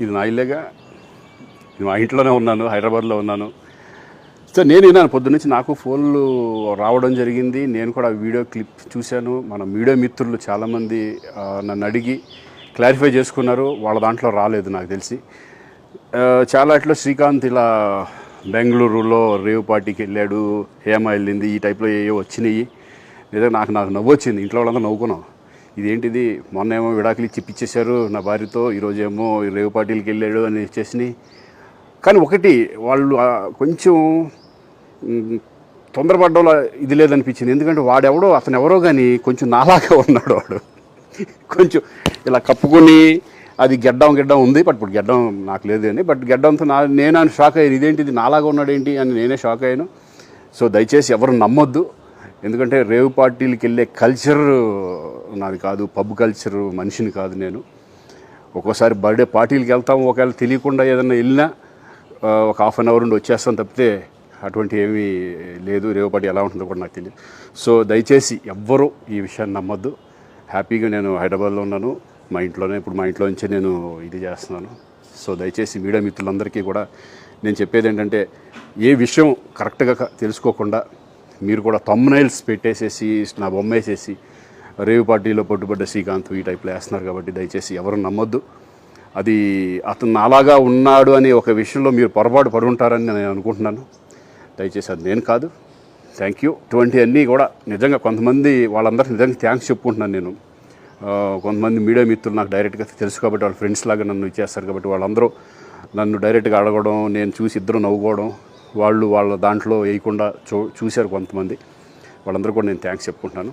ఇది నా ఇల్లేగా. నేను మా ఇంట్లోనే ఉన్నాను హైదరాబాద్లో ఉన్నాను. సో నేను విన్నాను పొద్దున్నుంచి నాకు ఫోన్లు రావడం జరిగింది. నేను కూడా ఆ వీడియో క్లిప్ చూశాను. మన మీడియా మిత్రులు చాలామంది నన్ను అడిగి క్లారిఫై చేసుకున్నారు. వాళ్ళ దాంట్లో రాలేదు నాకు తెలిసి. చాలా ఇట్లా శ్రీకాంత్ ఇలా బెంగళూరులో రేవ్ పార్టీకి వెళ్ళాడు హేమ వెళ్ళింది ఈ టైప్లో ఏవో వచ్చినాయి. నిజంగా నాకు నాకు నవ్వు వచ్చింది ఇంట్లో వాళ్ళందరూ నవ్వుకున్నాం. ఇదేంటిది? మొన్న ఏమో విడాకులు ఇచ్చి నా భార్యతో ఈరోజు ఏమో రేవు పార్టీలకి వెళ్ళాడు అని చేసినాయి కానీ ఒకటి వాళ్ళు కొంచెం మ్, తొందరపడ్డంలో ఇది లేదనిపించింది. ఎందుకంటే వాడెవడో అతను ఎవరో కానీ కొంచెం నాలాగా ఉన్నాడు వాడు. కొంచెం ఇలా కప్పుకొని అది గెడ్డం గెడ్డం ఉంది బట్ ఇప్పుడు గెడ్డం నాకు లేదు అని. బట్ గెడ్డంతో నా నేను అని షాక్ అయ్యాను. ఇదేంటిది నాలాగా ఉన్నాడు ఏంటి అని నేనే షాక్ అయ్యాను. సో దయచేసి ఎవరు నమ్మొద్దు. ఎందుకంటే రేవు పార్టీలకి వెళ్ళే కల్చర్ నాది కాదు పబ్ కల్చర్ మనిషిని కాదు నేను. ఒక్కోసారి బర్త్డే పార్టీలకి వెళ్తాం ఒకవేళ తెలియకుండా ఏదైనా వెళ్ళినా ఒక హాఫ్ అన్ అవర్ నుండి వచ్చేస్తాం తప్పితే అటువంటి ఏమీ లేదు. రేవపాటి ఎలా ఉంటుందో కూడా నాకు తెలియదు. సో దయచేసి ఎవ్వరూ ఈ విషయాన్ని నమ్మద్దు. హ్యాపీగా నేను హైదరాబాద్లో ఉన్నాను. మా ఇంట్లోనే ఇప్పుడు మా ఇంట్లో నుంచే నేను ఇది చేస్తున్నాను. సో దయచేసి మీడియా మిత్రులందరికీ కూడా నేను చెప్పేది ఏంటంటే ఏ విషయం కరెక్ట్గా తెలుసుకోకుండా మీరు కూడా తమ్నైల్స్ పెట్టేసేసి నా బొమ్మ వేసేసి రేవు పార్టీలో పట్టుబడ్డ శ్రీకాంత్ ఈ టైప్లో వేస్తున్నారు కాబట్టి దయచేసి ఎవరు నమ్మొద్దు. అది అతను అలాగా ఉన్నాడు అనే ఒక విషయంలో మీరు పొరపాటు పడి ఉంటారని నేను అనుకుంటున్నాను. దయచేసి అది నేను కాదు. థ్యాంక్ యూ ఇటువంటి అన్నీ కూడా నిజంగా కొంతమంది వాళ్ళందరికీ నిజంగా థ్యాంక్స్ చెప్పుకుంటున్నాను నేను. కొంతమంది మీడియా మిత్రులు నాకు డైరెక్ట్గా తెలుసు కాబట్టి వాళ్ళ ఫ్రెండ్స్ లాగా నన్ను ఇచ్చేస్తారు కాబట్టి వాళ్ళందరూ నన్ను డైరెక్ట్గా అడగడం నేను చూసి ఇద్దరు నవ్వుకోవడం వాళ్ళు వాళ్ళ దాంట్లో వేయకుండా చూ చూశారు కొంతమంది. వాళ్ళందరూ కూడా నేను థ్యాంక్స్ చెప్పుకుంటున్నాను.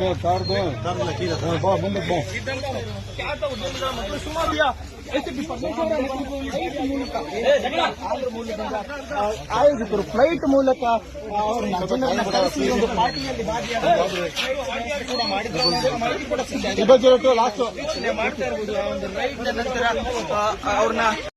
दो चार दो बा ಫ್ಲೈಟ್ ಮೂಲಕ ಕರೆಸಿ ಒಂದು ಪಾರ್ಟಿಯಲ್ಲಿ ಭಾಗಿಯಾಗಿ. ಕೂಡ ಮಾಡ್ತಾ ಇರುವುದು ಅವ್ರನ್ನ